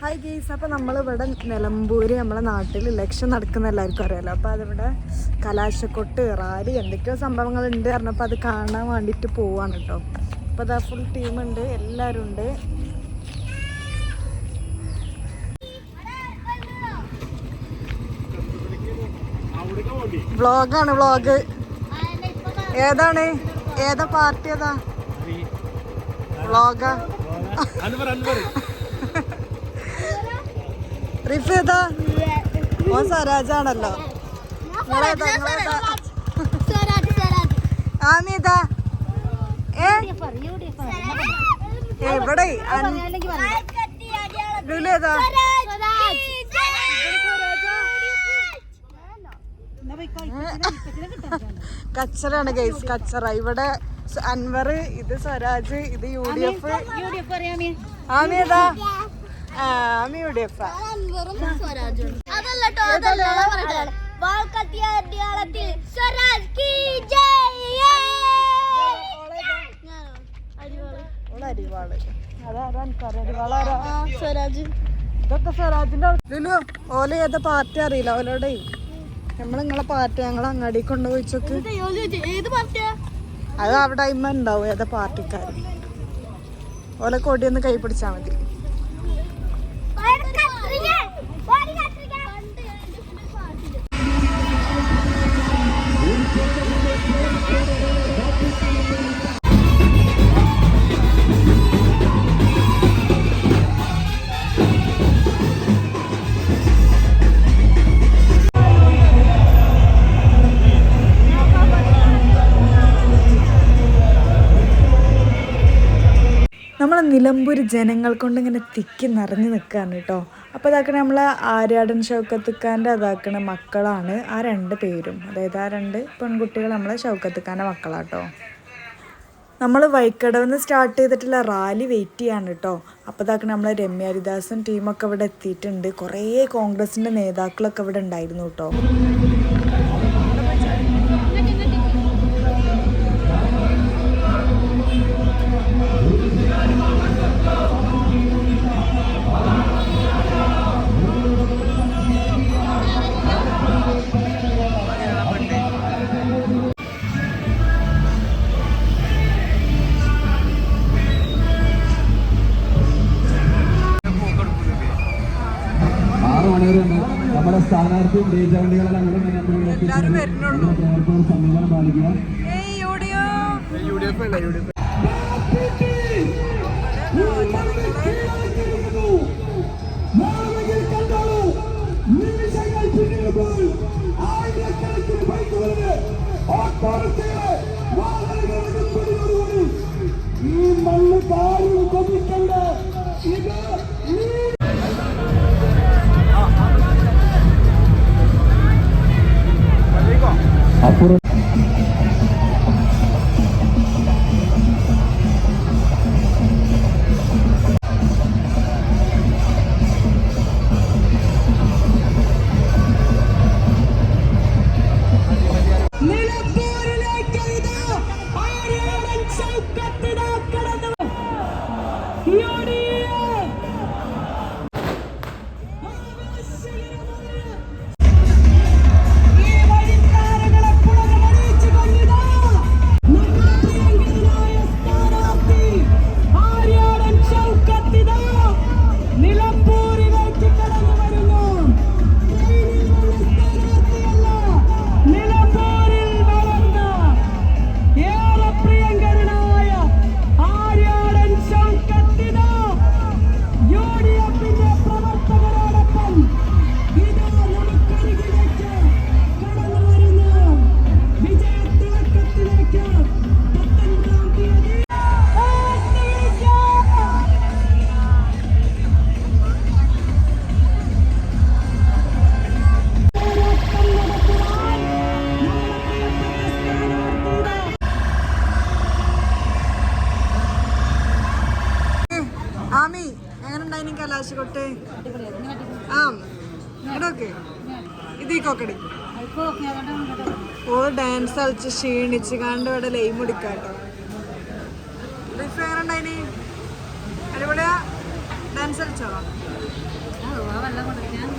Hi guys അപ്പോൾ നമ്മളിവിടെ നിലമ്പൂര് നമ്മളെ നാട്ടിൽ ഇലക്ഷൻ നടക്കുന്ന എല്ലാവർക്കും അറിയാലോ. അപ്പോൾ അതിവിടെ കലാശക്കൊട്ട് റാലി എന്തൊക്കെയോ സംഭവങ്ങളുണ്ട്. പറഞ്ഞപ്പോൾ അത് കാണാൻ വേണ്ടിയിട്ട് പോവാണ് കേട്ടോ. അപ്പോൾ അതാ ഫുൾ ടീമുണ്ട് എല്ലാവരും ഉണ്ട്. വ്ളോഗാണ് വ്ളോഗ് ഏതാണ്? ഏതാ പാർട്ടി ഏതാ? വ്ളോഗാ റിഫ് ഏതാ ഓൻ സരാജാണല്ലോ നിങ്ങളേതാ നിങ്ങളേതാ ആമി ഏതാ? ഏ? ഏ, ഇവിടെ ലുലേതാ കച്ചറാണ് ഗൈസ് കച്ചറ. ഇവിടെ അൻവർ ഇത് സ്വരാജ് ഇത് യു ഡി എഫ്. ആമി സ്വരാജ് ഇതൊക്കെ സ്വരാജിന്റെ ഓല ഏതാ പാർട്ടി അറിയില്ല ഓലോടെ നമ്മൾ നിങ്ങളെ പാർട്ടി ഞങ്ങൾ അങ്ങാടി കൊണ്ടുപോയി ചോക്ക് അത് അവിടെ ഇമ്മ ഉണ്ടാവും ഏതാ പാർട്ടിക്കാർ ഓലെ കൊടിയൊന്ന് ഒന്ന് കൈ പിടിച്ചാൽ മതി. 哎 നിലമ്പൂർ ജനങ്ങൾ കൊണ്ട് ഇങ്ങനെ തിക്കി നിറഞ്ഞു നിൽക്കുകയാണ് കേട്ടോ. അപ്പോൾ അതാക്കണ നമ്മൾ ആര്യാടൻ ഷൗക്കത്തുക്കാന്റെ അതാക്കണ മക്കളാണ് ആ രണ്ട് പേരും. അതായത് ആ രണ്ട് പെൺകുട്ടികൾ നമ്മളെ ഷൗക്കത്തുക്കാന്റെ മക്കളാട്ടോ. നമ്മൾ വൈക്കടവിന്ന് സ്റ്റാർട്ട് ചെയ്തിട്ടുള്ള റാലി വെയിറ്റ് ചെയ്യാണ് കേട്ടോ. അപ്പോൾ ഇതാക്കണ നമ്മളെ രമ്യ ഹരിദാസും ടീമൊക്കെ ഇവിടെ എത്തിയിട്ടുണ്ട്. കുറേ കോൺഗ്രസിന്റെ നേതാക്കളൊക്കെ ഇവിടെ ഉണ്ടായിരുന്നു കേട്ടോ. സ്ഥാനാർത്ഥി ജയചവണ്ടികളെ അങ്ങനെ സമ്മേളനം പാലിക്കുക ആയിരക്കണക്കിന് ബൈക്കുകളുടെ ഓട്ടോറിക്ഷകളെ വാഹനങ്ങളുടെ പിടികൊടുകൂടി ഈ മണ്ണ് കാര്യം കൊതിക്കണ്ട ഇത് ഈ അപ്പുറം ആ. ഇവിടെയൊക്കെ ഇത് ഈ കോക്കടി. ഓ ഡാൻസ് കളിച്ച് ക്ഷീണിച്ച് കണ്ട് ഇവിടെ ലൈം എടുക്കാട്ടോ ഉണ്ടായിന് അടിപൊളിയാ? ഡാൻസ് കളിച്ചോ? ആ വെള്ളം കൊടുക്കാൻ